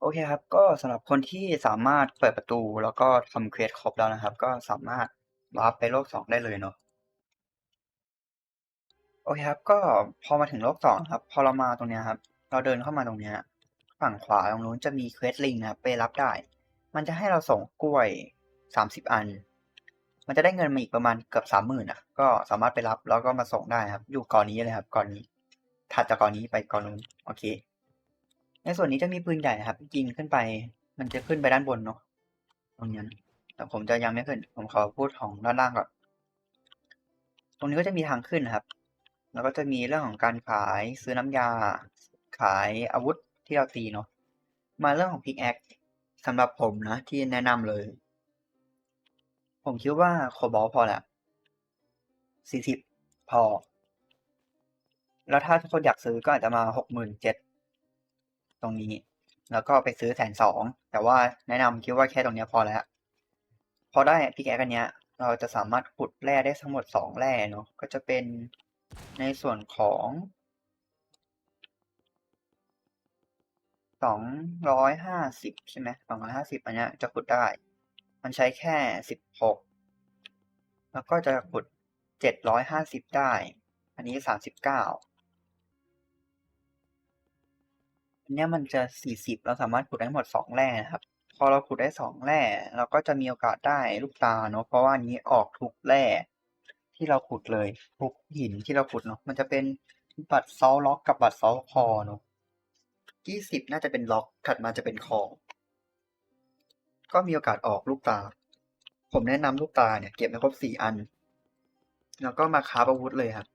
โอเคครับ ก็สำหรับคนที่สามารถเปิดประตูแล้วก็ทำเควสครบแล้วนะครับ ก็สามารถวาร์ปไปโลกสองได้เลยเนาะโอเคครับ ก็พอมาถึงโลกสองครับ พอเรามาตรงเนี้ยครับ เราเดินเข้ามาตรงเนี้ยฝั่งขวาตรงนู้นจะมีเควสลิงนะครับไปรับได้ มันจะให้เราส่งกล้วยสามสิบอัน มันจะได้เงินมาอีกประมาณเกือบสามหมื่นอะ ก็สามารถไปรับแล้วก็มาส่งได้ครับ อยู่ก่อนนี้เลยครับก่อนนี้ถัดจากก่อนนี้ไปก่อนนู้นโอเค ในส่วนนี้จะมีปืนใหญ่ครับยิงขึ้นไป มันจะขึ้นไปด้านบนเนาะตรงนั้นแต่ผมจะยังไม่ขึ้น ผมขอพูดของด้านล่างก่อนตรงนี้ก็จะมีทางขึ้นนะครับ แล้วก็จะมีเรื่องของการขายซื้อน้ำยา ขายอาวุธที่เราตีเนาะมาเรื่องของพิกแอคสำหรับผมนะ ที่แนะนำเลย ผมคิดว่าโคบอลพอแหละสี่สิบพอ แล้วถ้าทุกคนอยากซื้อก็อาจจะมาหกหมื่นเจ็ด ตรงนี้ แล้วก็ไปซื้อแสนสองแต่ว่าแนะนำคิดว่าแค่ตรงนี้พอแล้วพอได้พิกแอคอันเนี้ย เราจะสามารถขุดแร่ได้ทั้งหมดสองแร่เนาะก็จะเป็นในส่วนของสองร้อยห้าสิบใช่ไหมสองร้อยห้าสิบอันเนี้ยจะขุดได้ มันใช้แค่สิบหกแล้วก็จะขุดเจ็ดร้อยห้าสิบได้ อันนี้สามสิบเก้า อันเนี้ยมันจะสี่สิบเราสามารถขุดได้หมดสองแร่นะครับ พอเราขุดได้สองแร่เราก็จะมีโอกาสได้ลูกตาเนาะเพราะว่านี้ออกทุกแร่ที่เราขุดเลยทุกหินที่เราขุดเนาะมันจะเป็นบัตรซอลล็อกกับบัตรซอลคอเนาะยี่สิบน่าจะเป็นล็อกถัดมาจะเป็นคอก็มีโอกาสออกลูกตา ผมแนะนำลูกตาเนี่ยเก็บให้ครบสี่อัน แล้วก็มาคราอาวุธเลยครับ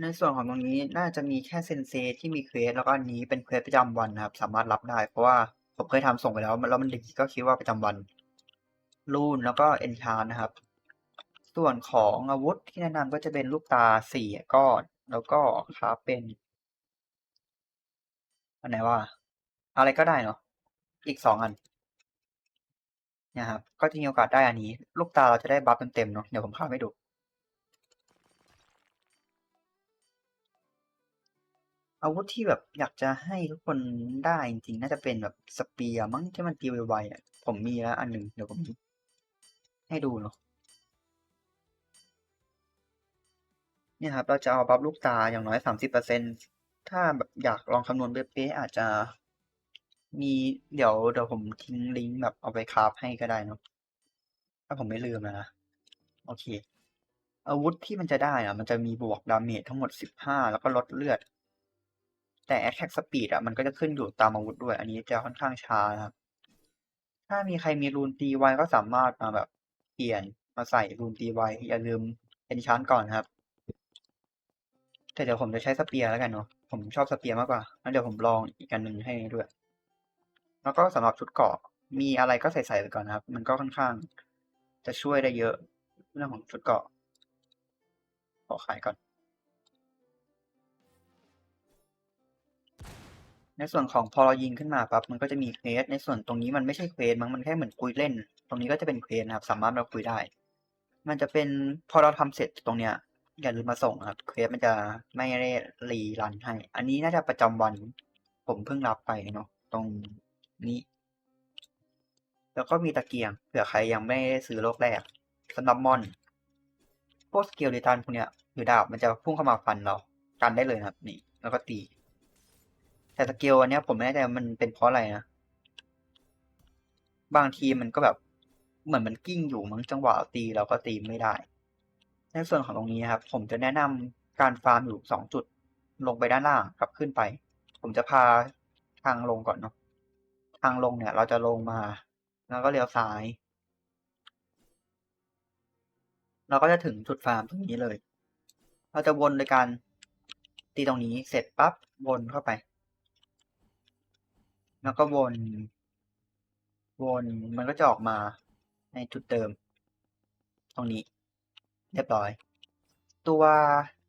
ในส่วนของตรงนี้น่าจะมีแค่เซนเซที่มีเควสแล้วก็อันนี้เป็นเควสประจำวันนะครับ สามารถรับได้ เพราะว่าผมเคยทำส่งไปแล้วแล้วมันดีก็คิดว่าประจำวันรูนแล้วก็เอนชานนะครับ ส่วนของอาวุธที่แนะนำก็จะเป็นลูกตาสี่ก้อน แล้วก็คราฟเป็นอันไหนว่า อะไรก็ได้เนาะอีกสองอันนะครับก็จะมีโอกาสได้อันนี้ ลูกตาเราจะได้บัฟเต็มๆเนาะเดี๋ยวผมคราฟให้ดู อาวุธที่แบบอยากจะให้ทุกคนได้จริงๆน่าจะเป็นแบบสเปียร์มั้งที่มันตีไวๆอะผมมีแล้วอันหนึ่งเดี๋ยวผมให้ดูเนาะเนี่ยครับ เราจะเอาบัฟลูกตาอย่างน้อยสามสิบเปอร์เซ็นถ้าแบบอยากลองคำนวณเป๊ะๆอาจจะมีเดี๋ยวเดี๋ยวผมทิ้งลิงก์แบบเอาไปคราฟให้ก็ได้เนาะถ้าผมไม่ลืมนะโอเค อาวุธที่มันจะได้อะมันจะมีบวกดาเมจทั้งหมดสิบห้าแล้วก็ลดเลือด แต่ attack speed อะมันก็จะขึ้นอยู่ตามอาวุธด้วย อันนี้จะค่อนข้างช้านะครับ ถ้ามีใครมีรูนตีไวก็สามารถมาแบบเปลี่ยนมาใส่รูนตีไวอย่าลืมเป็นชานก่อนครับ แต่เดี๋ยวผมจะใช้สเปียร์แล้วกันเนาะผมชอบสเปียร์มากกว่าแล้วเดี๋ยวผมลองอีกอันหนึ่งให้ด้วย แล้วก็สำหรับชุดเกาะมีอะไรก็ใส่ใส่ไปก่อนนะครับ มันก็ค่อนข้าง จะช่วยได้เยอะเรื่องของชุดเกาะขอขายก่อน ในส่วนของพอเรายิงขึ้นมาปั๊บมันก็จะมีเควสในส่วนตรงนี้มันไม่ใช่เควสมั้งมันแค่เหมือนคุยเล่น ตรงนี้ก็จะเป็นเควสนะครับ สามารถเราคุยได้ มันจะเป็นพอเราทำเสร็จตรงเนี้ยอย่าลืมมาส่งครับเควสมันจะไม่ได้รีรันให้ อันนี้น่าจะประจำวันผมเพิ่งรับไปเนาะตรงนี้ แล้วก็มีตะเกียงเผื่อใครยังไม่ซื้อโลกแรกสำหรับมอนพวกสกิลดิตันพวกเนี้ยหรือดาบมันจะพุ่งเข้ามาฟันเรากันได้เลยครับนี่ แล้วก็ตี แต่สกิลอันเนี้ยผมไม่แน่ใจมันเป็นเพราะอะไรนะ บางทีมันก็แบบเหมือนมันกิ้งอยู่มั้งจังหวะตีเราก็ตีไม่ได้ ในส่วนของตรงนี้ครับ ผมจะแนะนำการฟาร์มอยู่สองจุด ลงไปด้านล่างกับขึ้นไป ผมจะพาทางลงก่อนเนาะทางลงเนี่ย เราจะลงมา แล้วก็เลี้ยวซ้าย เราก็จะถึงจุดฟาร์มตรงนี้เลย เราจะวนโดยการตีตรงนี้เสร็จปั๊บวนเข้าไป แล้วก็วน วนมันก็จะออกมาในจุดเดิม ตรงนี้เรียบร้อย ตัว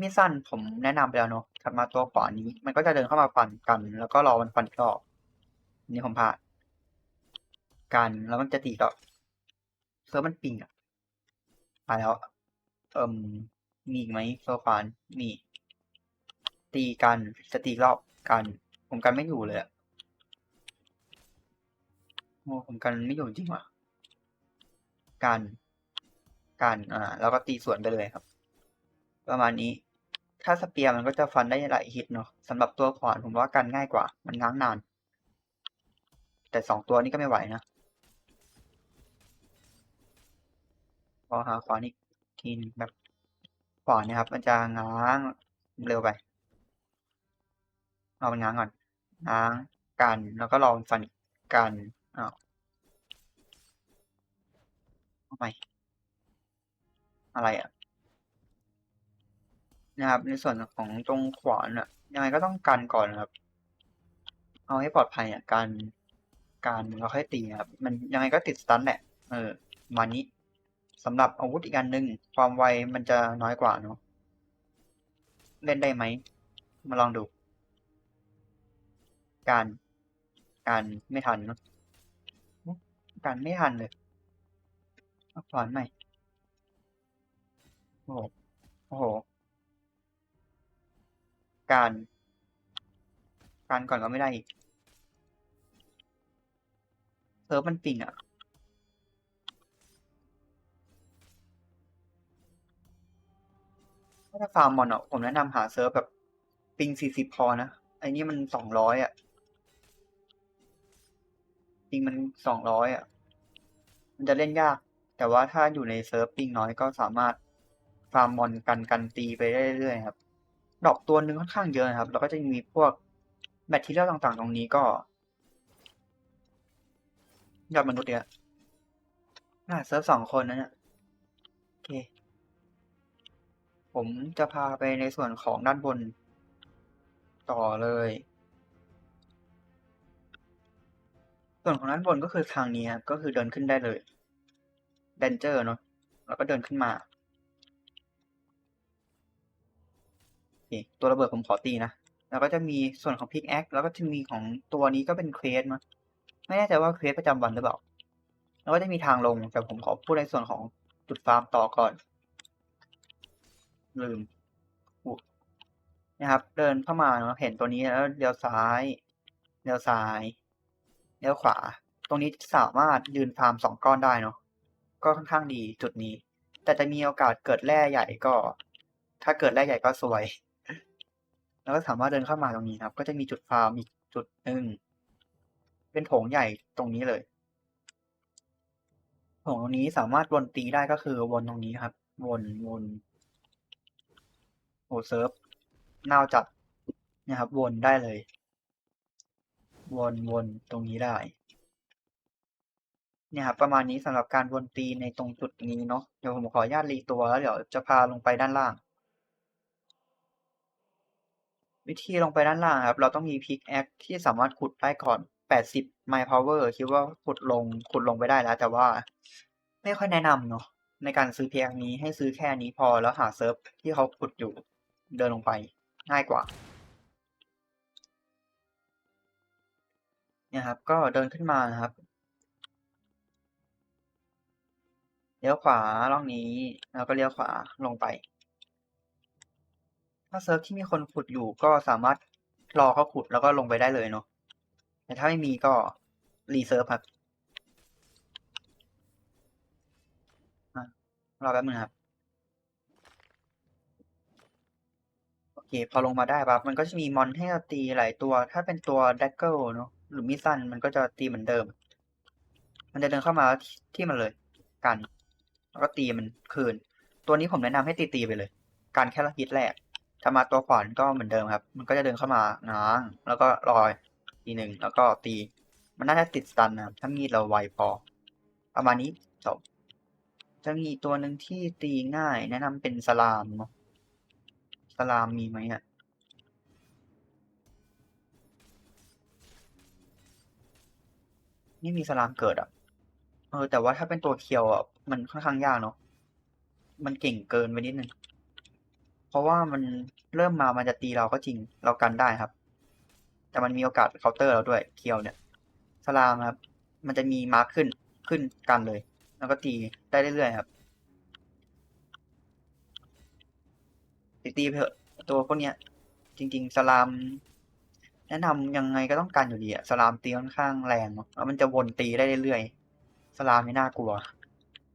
มีดสั้นผมแนะนำไปแล้วเนาะถัดมาตัวขวานี้ มันก็จะเดินเข้ามาฟันกัน แล้วก็รอมันฟันอีกรอบนี่ผมพลาดกันแล้วมันจะตีก็เซิร์ฟมันปิงอะมาแล้ว เอิ่มมีอีกไหมโซฟานมีตีกันจะตีรอบกัน ผมกันไม่อยู่เลยอะ โอ้ผมกันไม่อยู่จริงว่ะกันกันอ่าแล้วก็ตีสวนไปเลยครับ ประมาณนี้ ถ้าสเปียร์มันก็จะฟันได้หลายฮิตเนาะสำหรับตัวขวานผมว่ากันง่ายกว่า มันง้างนาน แต่สองตัวนี้ก็ไม่ไหวนะพอหาขวานอีกทีนึงแบบขวานเนี่ยครับ มันจะง้างเร็วไปเอามันง้างก่อนง้างกันแล้วก็ลองฟันกัน อ้าวทำไมอะไรอะ นะครับ ในส่วนของตรงขวานอะ ยังไงก็ต้องกันก่อนนะครับ เอาให้ปลอดภัยอะ การการเราค่อยตีครับ มันยังไงก็ติดสตันแหละ เออ มานี้สำหรับอาวุธอีกอันหนึ่งความไวมันจะน้อยกว่าเนาะเล่นได้ไหม มาลองดู การ การไม่ทันเนาะ การไม่ทันเลยอาขวานใหม่ โอ้โห โอ้โห การ การก่อนก็ไม่ได้อีกเซิร์ฟมันปิงอะถ้าฟาร์มมอนอะ ผมแนะนำหาเซิร์ฟแบบปิงสี่สิบพอนะ ไอ้นี่มันสองร้อยอะ ปิงมันสองร้อยอะ มันจะเล่นยาก แต่ว่าถ้าอยู่ในเซิร์ฟปิงน้อยก็สามารถฟาร์มมอนกันกันตีไปได้เรื่อยๆครับ ดอกตัวหนึ่งค่อนข้างเยอะครับ แล้วก็จะมีพวกแบตทีเรียลต่างๆ ตรงนี้ก็ยอดมนุษย์เนี่ยน่าเซิร์ฟสองคนนะเนี่ยโอเค ผมจะพาไปในส่วนของด้านบน ต่อเลย ส่วนของด้านบนก็คือทางนี้ครับก็คือเดินขึ้นได้เลย เดนเจอร์เนาะแล้วก็เดินขึ้นมาตัวระเบิดผมขอตีนะ แล้วก็จะมีส่วนของพิกแอคแล้วก็จะมีของตัวนี้ก็เป็นเควสมั้งไม่แน่ใจว่าเควสประจำวันหรือเปล่า แล้วก็จะมีทางลง แต่ผมขอพูดในส่วนของจุดฟาร์มต่อก่อน ลืมนะครับ เดินเข้ามาเนาะเห็นตัวนี้แล้วเลี้ยวซ้าย เลี้ยวซ้าย เลี้ยวขวา ตรงนี้สามารถยืนฟาร์มสองก้อนได้เนาะ ก็ค่อนข้างดีจุดนี้ แต่จะมีโอกาสเกิดแร่ใหญ่ก็ ถ้าเกิดแร่ใหญ่ก็สวย แล้วก็สามารถเดินเข้ามาตรงนี้ครับ ก็จะมีจุดฟาร์มอีกจุดหนึ่งเป็นโถงใหญ่ตรงนี้เลยโถงตรงนี้สามารถวนตีได้ก็คือวนตรงนี้ครับ วนวนโอเซิร์ฟน่าวจัดนะครับ วนได้เลย วนวนตรงนี้ได้ เนี่ยครับประมาณนี้สำหรับการวนตีในตรงจุดนี้เนาะเดี๋ยวผมขออนุญาตรีตัวแล้วเดี๋ยวจะพาลงไปด้านล่าง วิธีลงไปด้านล่างครับ เราต้องมีพิกแอคที่สามารถขุดได้ก่อน 80 My Power คิดว่าขุดลงขุดลงไปได้แล้ว แต่ว่าไม่ค่อยแนะนำเนาะในการซื้อพิกแอคนี้ให้ซื้อแค่นี้พอแล้วหาเซิร์ฟที่เขาขุดอยู่เดินลงไปง่ายกว่าเนี่ยครับก็เดินขึ้นมานะครับ เลี้ยวขวาล่องนี้ แล้วก็เลี้ยวขวาลงไป ถ้าเซิร์ฟที่มีคนขุดอยู่ก็สามารถรอเขาขุดแล้วก็ลงไปได้เลยเนาะแต่ถ้าไม่มีก็รีเซิร์ฟครับรอแป๊บนึงครับ โอเค พอลงมาได้ปั๊บมันก็จะมีมอนให้เราตีหลายตัว ถ้าเป็นตัวแดกเกิลเนาะหรือมิสันมันก็จะตีเหมือนเดิม มันจะเดินเข้ามาที่มันเลยกัน แล้วก็ตีมันคืน ตัวนี้ผมแนะนำให้ตีตีไปเลย การแค่ละฮิตแรกถ้ามาตัวขวานก็เหมือนเดิมครับ มันก็จะเดินเข้ามาง้างแล้วก็รอยทีหนึ่งแล้วก็ตี มันน่าจะติดสตันนะถ้ามีดเราไวพอ ประมาณนี้จบจะมีตัวหนึ่งที่ตีง่าย แนะนำเป็นสลามเนาะสลามมีไหมอะนี่มีสลามเกิดอะ เออ แต่ว่าถ้าเป็นตัวเคียวอะ มันค่อนข้างยากเนาะมันเก่งเกินไปนิดนึงเพราะว่ามันเริ่มมามันจะตีเราก็จริงเรากันได้ครับ แต่มันมีโอกาสเคาน์เตอร์เราด้วยเคียวเนี่ยสลามครับ มันจะมีมาร์คขึ้นขึ้นกันเลย แล้วก็ตีได้เรื่อยๆครับตีตีไปเถอะตัวพวกเนี้ย จริง ๆ สลาม แนะนำยังไงก็ต้องกันอยู่ดีอะสลามตีค่อนข้างแรงเนอะแล้วมันจะวนตีได้เรื่อยๆสลามไม่น่ากลัว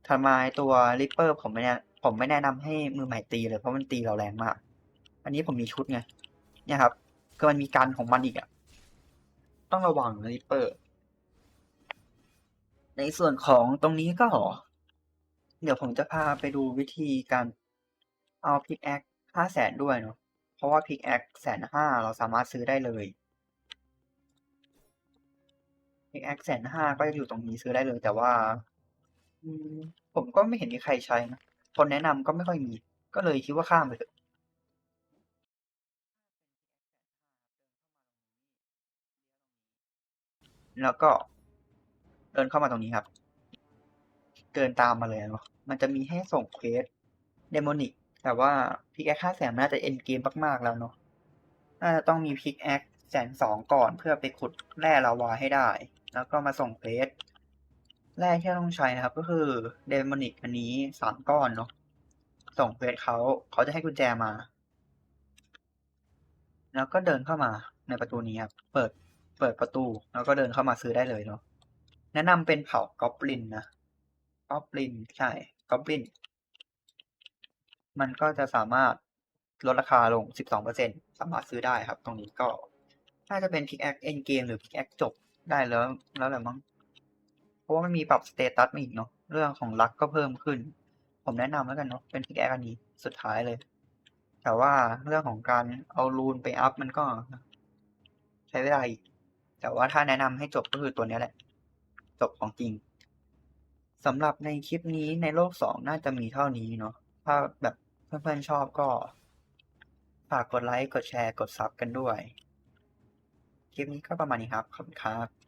ทำไมตัวริปเปอร์ผมไม่แนะผมไม่แนะนำให้มือใหม่ตีเลยเพราะมันตีเราแรงมาก อันนี้ผมมีชุดไง เนี่ยครับคือมันมีกันของมันอีกอะต้องระวังนะริปเปอร์ ในส่วนของตรงนี้ก็ เดี๋ยวผมจะพาไปดูวิธีการเอาพิกแอคห้าแสนด้วยเนาะ เพราะว่าพิกแอคแสนห้าเราสามารถซื้อได้เลยพิกแอคแสนห้าก็จะอยู่ตรงนี้ซื้อได้เลยแต่ว่า อืมผมก็ไม่เห็นมีใครใช้นะ คนแนะนำก็ไม่ค่อยมี ก็เลยคิดว่าข้ามไปเถอะแล้วก็เดินเข้ามาตรงนี้ครับ เดินตามมาเลยเนาะมันจะมีให้ส่งเควสเดโมนิก แต่ว่าพิกแอคค่าแสนน่าจะเอ็นเกมมาก ๆ แล้วเนาะ น่าจะต้องมีพิกแอคแสนสองก่อนเพื่อไปขุดแร่ลาวาให้ได้ แล้วก็มาส่งเควส แร่ที่ต้องใช้นะครับ ก็คือเดโมนิกอันนี้สามก้อนเนาะส่งเควสเขาเขาจะให้กุญแจมา แล้วก็เดินเข้ามาในประตูนี้ครับ เปิดเปิดประตู แล้วก็เดินเข้ามาซื้อได้เลยเนาะแนะนำเป็นเผ่ากอบลินนะกอบลินใช่กอบลิน มันก็จะสามารถลดราคาลง 12%สามารถซื้อได้ครับ ตรงนี้ก็ น่าจะเป็นพิกแอคเอ็นเกมหรือพิกแอคจบได้แล้ว แล้วแหละมั้ง ราะว่ามันมีปรับสเตตัสมาอีกเนาะเรื่องของลักก็เพิ่มขึ้น ผมแนะนำแล้วกันเนาะเป็นพิกแอคอันนี้สุดท้ายเลย แต่ว่าเรื่องของการเอารูนไปอัพมันก็ ใช้เวลาอีก แต่ว่าถ้าแนะนำให้จบก็คือตัวนี้แหละ จบของจริงสำหรับในคลิปนี้ในโลกสองน่าจะมีเท่านี้เนาะถ้าแบบเพื่อนๆชอบก็ฝากกดไลค์ กดแชร์ กดซับกันด้วย คลิปนี้ก็ประมาณนี้ครับ ขอบคุณครับ